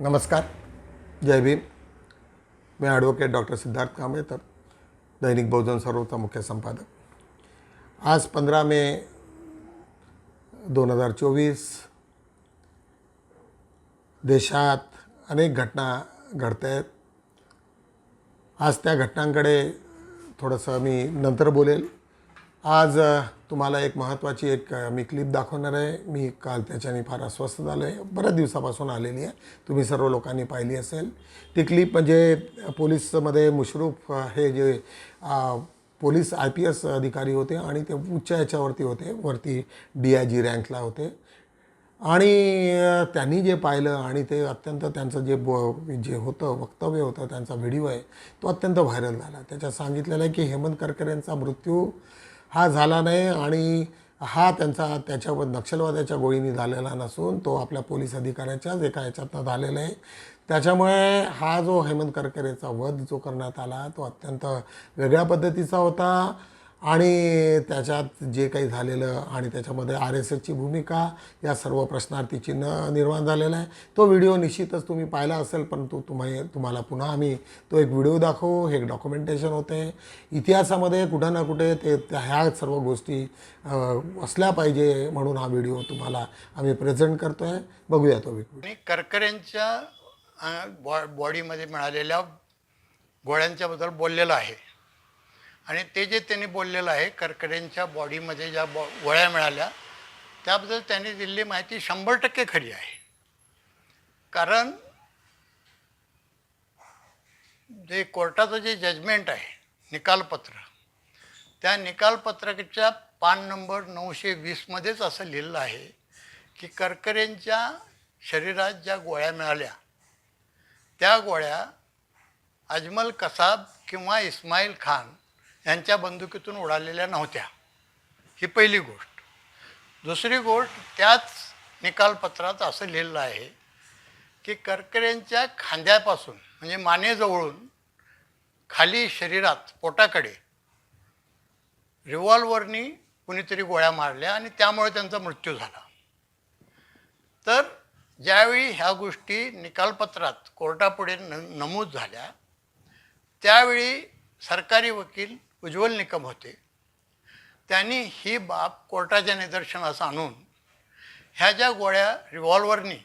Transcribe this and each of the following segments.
नमस्कार. जय भीम. मी ॲडव्होकेट डॉक्टर सिद्धार्थ कांबळेकर दैनिक बहुजन सर्वचा मुख्य संपादक. आज पंधरा मे दोन हजार चोवीस देशात अनेक घटना घडत आहेत आज त्या घटनांकडे थोडंसं मी नंतर बोलेल. आज तुम्हाला एक महत्त्वाची एक मी क्लिप दाखवणार आहे. मी काल त्याच्याने फार अस्वस्थ झालो आहे बऱ्याच दिवसापासून आलेली आहे. तुम्ही सर्व लोकांनी पाहिली असेल. ती क्लिप म्हणजे पोलीसमध्ये मुशरूफ हे जे पोलीस आय पी एस अधिकारी होते आणि ते उच्च याच्यावरती होते. वरती डी आय जी रँकला होते. आणि त्यांनी जे पाहिलं आणि ते अत्यंत त्यांचं जे ब जे होतं वक्तव्य होतं त्यांचा व्हिडिओ आहे तो अत्यंत व्हायरल झाला. त्याच्यात सांगितलेलं आहे की हेमंत करकरेंचा मृत्यू हा झाला नाही आणि हा त्यांचा त्याच्यावर नक्षलवाद्याच्या गोळीने झालेला नसून तो आपल्या पोलीस अधिकाऱ्याच्याच एका याच्यातनं झालेला आहे. त्याच्यामुळे हा जो हेमंत करकरेचा वध जो करण्यात आला तो अत्यंत वेगळ्या पद्धतीचा होता. आणि त्याच्यात जे काही झालेलं आणि त्याच्यामध्ये आर एस एसची भूमिका या सर्व प्रश्नार्थी चिन्ह निर्माण झालेलं आहे. तो व्हिडिओ निश्चितच तुम्ही पाहिला असेल परंतु तुम्ही तुम्हाला पुन्हा आम्ही तो एक व्हिडिओ दाखवू हे एक डॉक्युमेंटेशन होते. इतिहासामध्ये कुठं ना कुठे ते त्या ह्या सर्व गोष्टी असल्या पाहिजे म्हणून हा व्हिडिओ तुम्हाला आम्ही प्रेझेंट करतो आहे बघूया तो व्हिडिओ. करकऱ्यांच्या बॉ बॉडीमध्ये मिळालेल्या गोळ्यांच्याबद्दल बोललेलं आहे. आणि ते जे त्यांनी बोललेलं आहे करकऱ्यांच्या बॉडीमध्ये ज्या बॉ गोळ्या मिळाल्या त्याबद्दल त्यांनी दिलेली माहिती शंभर टक्के खरी आहे. कारण जे कोर्टाचं जे जजमेंट आहे निकालपत्र त्या निकालपत्रकाच्या पान नंबर नऊशे वीसमध्येच असं लिहिलं आहे की करकऱ्यांच्या शरीरात ज्या गोळ्या मिळाल्या त्या गोळ्या अजमल कसाब किंवा इस्माईल खान यांच्या बंदुकीतून उडालेल्या नव्हत्या. ही पहिली गोष्ट. दुसरी गोष्ट त्याच निकालपत्रात असं लिहिलं आहे की करकऱ्यांच्या खांद्यापासून म्हणजे मानेजवळून खाली शरीरात पोटाकडे रिव्हॉल्वरनी कुणीतरी गोळ्या मारल्या आणि त्यामुळे त्यांचा मृत्यू झाला. तर ज्यावेळी ह्या गोष्टी निकालपत्रात कोर्टापुढे न नमूद झाल्या त्यावेळी सरकारी वकील उज्ज्वल निकम होते. त्यांनी ही बाब कोर्टाच्या निदर्शनास आणून ह्या ज्या गोळ्या रिव्हॉल्वरनी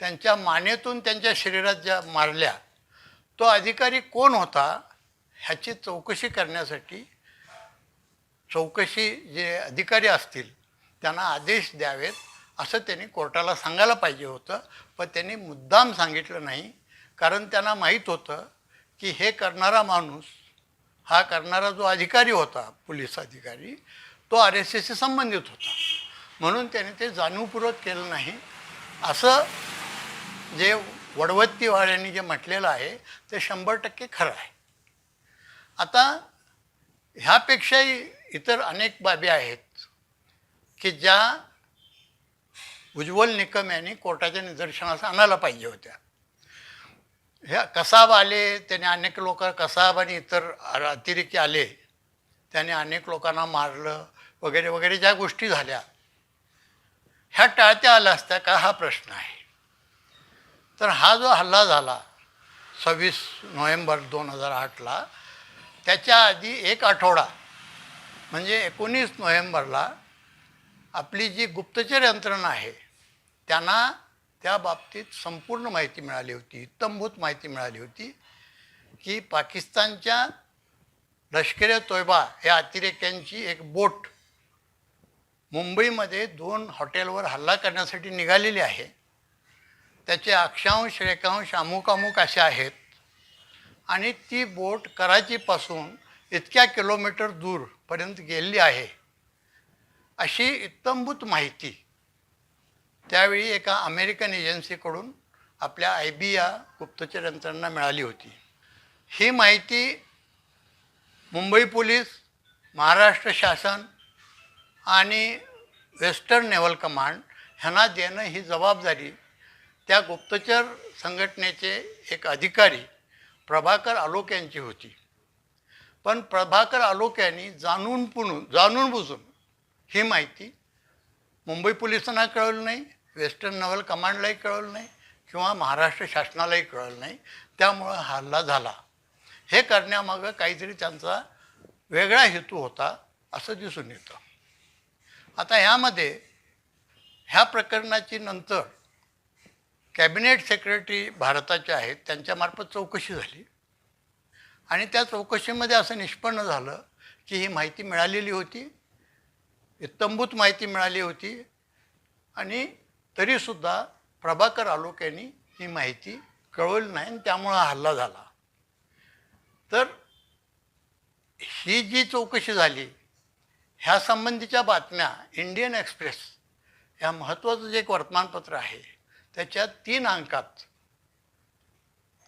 त्यांच्या मानेतून त्यांच्या शरीरात ज्या मारल्या तो अधिकारी कोण होता ह्याची चौकशी करण्यासाठी चौकशी जे अधिकारी असतील त्यांना आदेश द्यावेत असं त्यांनी कोर्टाला सांगायला पाहिजे होतं. पण त्यांनी मुद्दाम सांगितलं नाही. कारण त्यांना माहीत होतं की हे करणारा माणूस हा करणारा जो अधिकारी होता पोलीस अधिकारी तो आर एस एसशी संबंधित होता. म्हणून त्याने ते जाणीवपूर्वक केलं नाही. असं जे वडवत्तीवाड्यांनी जे म्हटलेलं आहे ते शंभर टक्के खरं आहे. आता ह्यापेक्षाही इतर अनेक बाबी आहेत की ज्या उज्ज्वल निकम यांनी कोर्टाच्या निदर्शनास आणायला पाहिजे होत्या. ह्या कसाब आले त्याने अनेक लोक कसाब आणि इतर अतिरेकी आले. त्याने अनेक लोकांना मारलं वगैरे वगैरे ज्या गोष्टी झाल्या. ह्या टाळत्या आल्या असत्या का हा प्रश्न आहे. तर हा जो हल्ला झाला सव्वीस नोव्हेंबर दोन हजार आठला त्याच्या आधी एक आठवडा म्हणजे एकोणीस नोव्हेंबरला आपली जी गुप्तचर यंत्रणा आहे त्यांना त्या बाबतीत संपूर्ण माहिती मिळाली होती. इत्तंभूत माहिती मिळाली होती की पाकिस्तानच्या लष्कर तोयबा या अतिरेक्यांची एक बोट मुंबईमध्ये दोन हॉटेलवर हल्ला करण्यासाठी निघालेली आहे. त्याचे अक्षांश रेखांश अमुक अमुक असे आहेत आणि ती बोट कराचीपासून इतक्या किलोमीटर दूरपर्यंत गेलेली आहे. अशी इत्तंभूत माहिती त्यावेळी एका अमेरिकन एजन्सीकडून आपल्या आय बी या गुप्तचर यंत्रणांना मिळाली होती. ही माहिती मुंबई पोलीस महाराष्ट्र शासन आणि वेस्टर्न नेव्हल कमांड ह्यांना देणं ही जबाबदारी त्या गुप्तचर संघटनेचे एक अधिकारी प्रभाकर आलोक यांची होती. पण प्रभाकर आलोक यांनी जाणून पुणून जाणून बुजून ही माहिती मुंबई पोलिसांना कळवली नाही. वेस्टर्न नवल कमांडलाही कळलं नाही किंवा महाराष्ट्र शासनालाही कळलं नाही. त्यामुळं हल्ला झाला. हे करण्यामागं काहीतरी त्यांचा वेगळा हेतू होता असं दिसून येतं. आता ह्यामध्ये ह्या प्रकरणाची नंतर कॅबिनेट सेक्रेटरी भारताचे आहेत त्यांच्यामार्फत चौकशी झाली. आणि त्या चौकशीमध्ये असं निष्पन्न झालं की ही माहिती मिळालेली होती इत्तंभूत माहिती मिळाली होती आणि तरीसुद्धा प्रभाकर आलोक यांनी ही माहिती कळवली नाही आणि त्यामुळं हल्ला झाला. तर ही जी चौकशी झाली ह्या संबंधीच्या बातम्या इंडियन एक्सप्रेस या महत्त्वाचं जे एक वर्तमानपत्र आहे त्याच्या तीन अंकात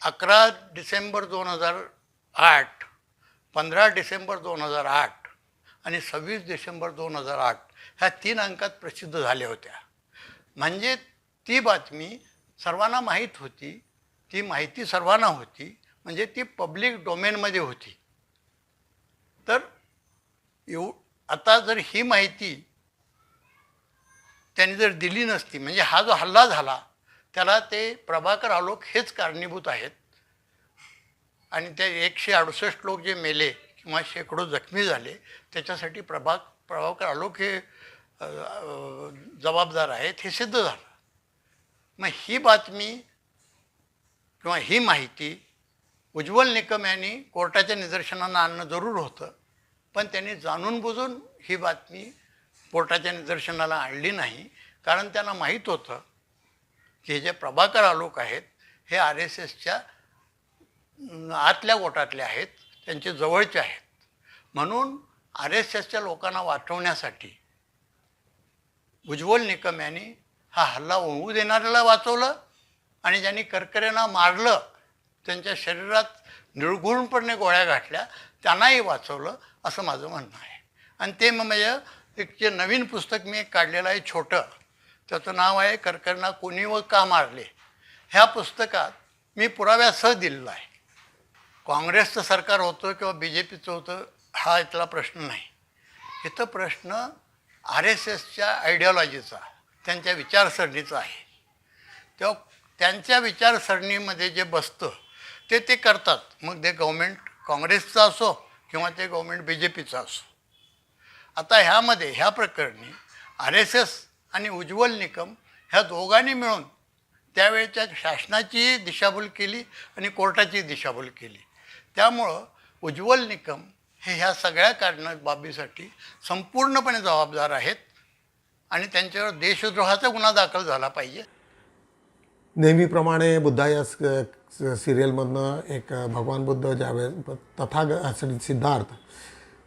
अकरा डिसेंबर दोन हजार आठ पंधरा डिसेंबर दोन हजार आठ आणि सव्वीस डिसेंबर दोन हजार आठ ह्या तीन अंकात प्रसिद्ध झाल्या होत्या. म्हणजे ती बातमी सर्वांना माहीत होती ती माहिती सर्वांना होती म्हणजे ती पब्लिक डोमेनमध्ये होती. तर एव आता जर ही माहिती त्यांनी जर दिली नसती म्हणजे हा जो हल्ला झाला त्याला ते प्रभाकर आलोक हेच कारणीभूत आहेत. आणि ते एकशे अडुसष्ट लोक जे मेले किंवा शेकडो जखमी झाले त्याच्यासाठी प्रभा प्रभाकर आलोक हे जबाबदार आहेत हे सिद्ध झालं. मग ही बातमी किंवा ही माहिती उज्ज्वल निकम यांनी कोर्टाच्या निदर्शनांना आणणं जरूर होतं पण त्यांनी जाणून बुजून ही बातमी कोर्टाच्या निदर्शनाला आणली नाही. कारण त्यांना माहीत होतं की हे जे प्रभाकर आलोक आहेत हे आर एस एसच्या आतल्या गोटातले आहेत त्यांचे जवळचे आहेत. म्हणून आर एस एसच्या लोकांना वाचवण्यासाठी उज्ज्वल निकम यांनी हा हल्ला होऊ देणाऱ्याला वाचवलं आणि ज्यांनी करकऱ्यांना मारलं त्यांच्या शरीरात निर्गुणपणे गोळ्या घातल्या त्यांनाही वाचवलं असं माझं म्हणणं आहे. आणि ते मग म्हणजे एक जे नवीन पुस्तक मी एक काढलेलं आहे छोटं. त्याचं नाव आहे करकऱ्यांना कोणी व का मारले? ह्या पुस्तकात मी पुराव्यासह दिलेलं आहे. काँग्रेसचं सरकार होतं किंवा बी जे पीचं होतं हा इथला प्रश्न नाही. इथं प्रश्न आर एस एसच्या आयडिओलॉजीचा त्यांच्या विचारसरणीचा आहे. तेव्हा त्यांच्या विचारसरणीमध्ये जे बसतं ते ते करतात. मग ते गव्हर्मेंट काँग्रेसचं असो किंवा ते गव्हर्मेंट बी जे पीचं असो. आता ह्यामध्ये ह्या प्रकरणी आर एस एस आणि उज्ज्वल निकम ह्या दोघांनी मिळून त्यावेळच्या शासनाची दिशाभूल केली आणि कोर्टाची दिशाभूल केली. त्यामुळं उज्ज्वल निकम हे ह्या सगळ्या कारण बाबीसाठी संपूर्णपणे जबाबदार आहेत आणि त्यांच्यावर देशद्रोहाचा गुन्हा दाखल झाला पाहिजे. नेहमीप्रमाणे बुद्धा या स- सिरियलमधनं एक भगवान बुद्ध ज्यावेळेस तथाग सिद्धार्थ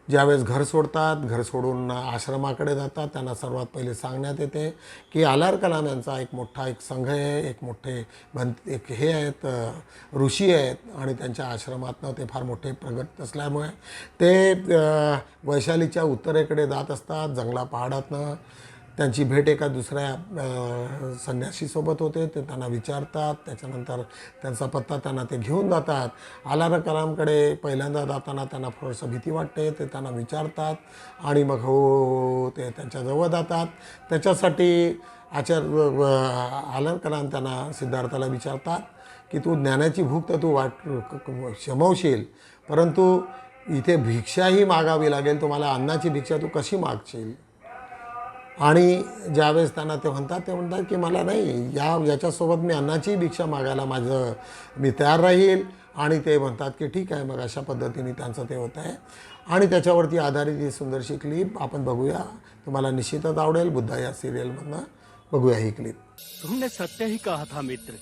ज्यावेळेस घर सोडतात घर सोडून आश्रमाकडे जातात त्यांना सर्वात पहिले सांगण्यात येते की आलार कलाम यांचा एक मोठा एक संघ आहे एक मोठे बन एक हे आहेत ऋषी आहेत आणि त्यांच्या आश्रमातनं ते फार मोठे प्रगत असल्यामुळे ते वैशालीच्या उत्तरेकडे जात असतात जंगला पहाडातनं त्यांची भेट एका दुसऱ्या संन्यासीसोबत होते. ते त्यांना विचारतात त्याच्यानंतर त्यांचा पत्ता त्यांना ते घेऊन जातात. आलारकरामकडे पहिल्यांदा जाताना त्यांना थोडंसं भीती वाटते ते त्यांना विचारतात आणि मग हो, हो, हो, हो ते त्यांच्याजवळ जातात. त्याच्यासाठी आचार्य आलार त्यांना सिद्धार्थाला विचारतात की तू ज्ञानाची भूक तर तू वाट शमवशील परंतु इथे भिक्षाही मागावी लागेल. तुम्हाला अन्नाची भिक्षा तू कशी मागशील? आणि ज्यावेळेस त्यांना ते म्हणतात ते म्हणतात की मला नाही या याच्यासोबत मी अन्नाची भिक्षा मागायला माझं मी तयार राहील. आणि ते म्हणतात की ठीक आहे मग अशा पद्धतीने त्यांचं ते होत आहे आणि त्याच्यावरती आधारित ही सुंदरशी क्लिप आपण बघूया. तुम्हाला निश्चितच आवडेल. बुद्धा या सिरियलमधनं बघूया ही क्लिप तुमने सत्य ही कहा था मित्र.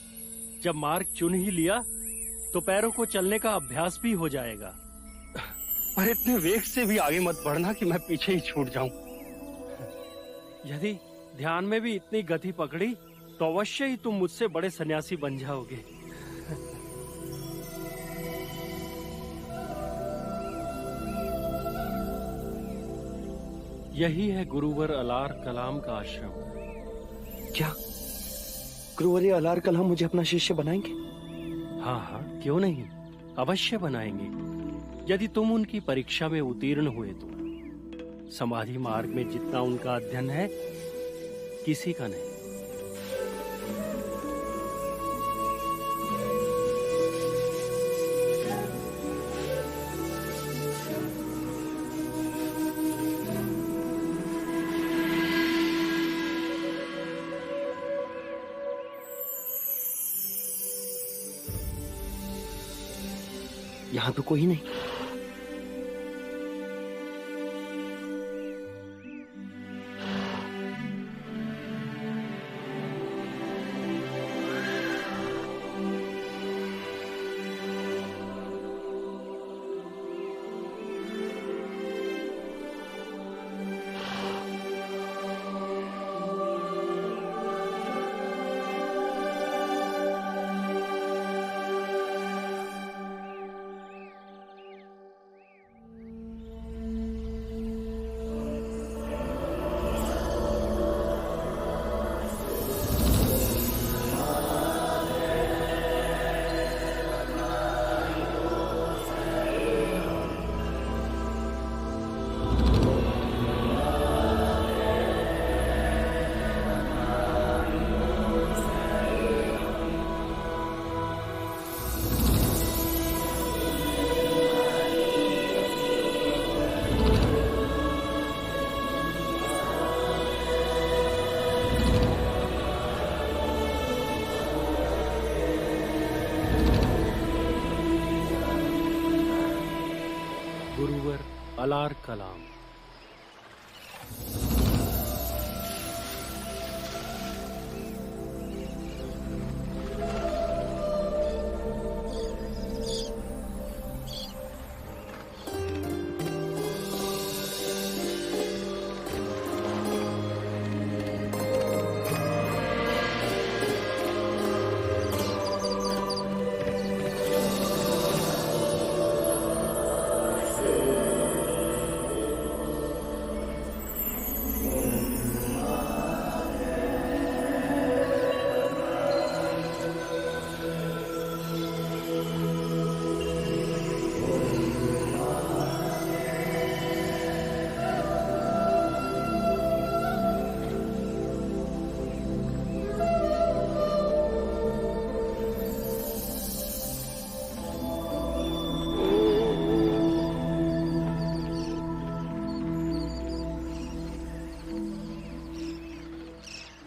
जब मार्ग चुन ही लिया तो पैरों को चलने का अभ्यास भी हो जाएगा। पर इतने वेग से भी आगे मत बढ़ना कि मैं पीछे ही छूट जाऊं। यदि ध्यान में भी इतनी गति पकड़ी तो अवश्य ही तुम मुझसे बड़े सन्यासी बन जाओगे। यही है गुरुवर अलार कलाम का आश्रम। क्या? गुरुवर अलार कलाम मुझे अपना शिष्य बनाएँगे? हाँ हाँ क्यों नहीं? अवश्य बनाएँगे। यदि तुम उनकी परीक्षा में उत्तीर्ण हुए तो। समाधि मार्ग में जितना उनका अध्ययन है किसी का नहीं। यहाँ तो कोई नहीं। गुरुवर कलाम।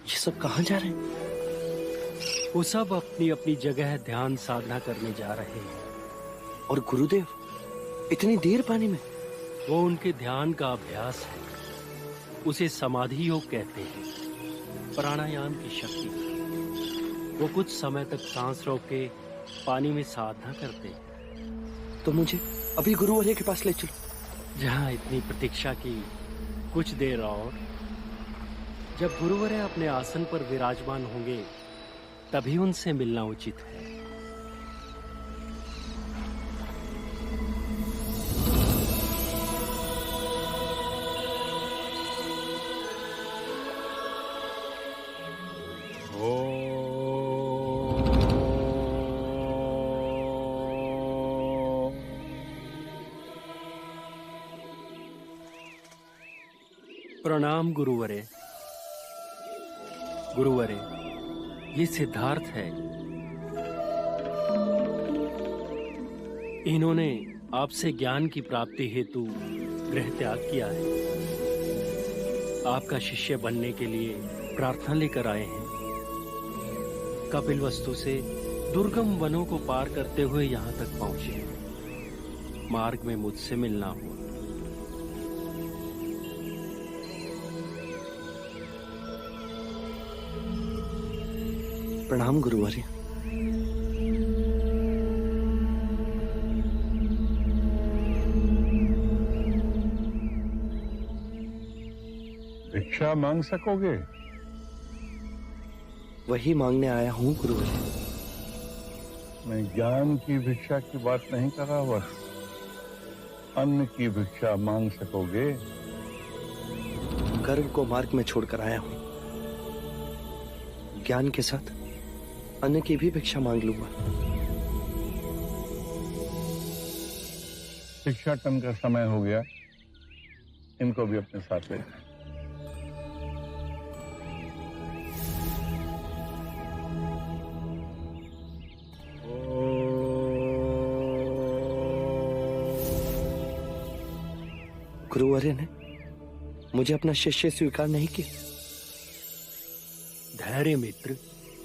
ये सब कहाँ जा रहे हैं? वो सब अपनी अपनी जगह ध्यान साधना करने जा रहे हैं। और गुरुदेव इतनी देर पानी में? वो उनके ध्यान का अभ्यास है। उसे समाधि योग कहते हैं प्राणायाम की शक्ति। वो कुछ समय तक सांस रोक के पानी में साधना करते हैं। तो मुझे अभी गुरुवर्य के पास ले चलो। जहाँ इतनी प्रतीक्षा की कुछ देर और। जब गुरुवरे अपने आसन पर विराजमान होंगे तभी उनसे मिलना उचित है। प्रणाम गुरुवरे। गुरुवरे, ये सिद्धार्थ है। इन्होंने आपसे ज्ञान की प्राप्ति हेतु गृह त्याग किया है। आपका शिष्य बनने के लिए प्रार्थना लेकर आए हैं। कपिल वस्तु से दुर्गम वनों को पार करते हुए यहाँ तक पहुँचे हैं। मार्ग में मुझसे मिलना हुआ। प्रणाम गुरुवर्य भिक्षा मांग सकोगे? वही मांगने आया हूँ गुरुवर्य मैं ज्ञान की भिक्षा की बात नहीं कर रहा बस अन्न की भिक्षा मांग सकोगे? गर्व को मार्ग में छोड़कर आया हूँ। ज्ञान के साथ। अन्न की भी भिक्षा मांग लूँगा। भिक्षाटन का समय हो गया। इनको भी अपने साथ ले जाएँ। गुरुवर्य ने मुझे अपना शिष्य स्वीकार नहीं किया। धैर्य मित्र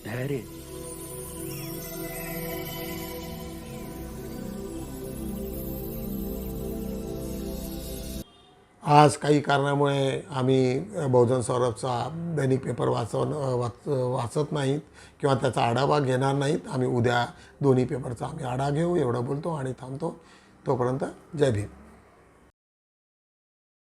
धैर्य। आज काही कारणामुळे आम्ही बहुजन सौरभचा दैनिक पेपर वाचव वाच वाचत नाहीत किंवा त्याचा आढावा घेणार नाहीत. आम्ही उद्या दोन्ही पेपरचा आम्ही आढावा घेऊ एवढं बोलतो आणि थांबतो. तोपर्यंत जय भीम.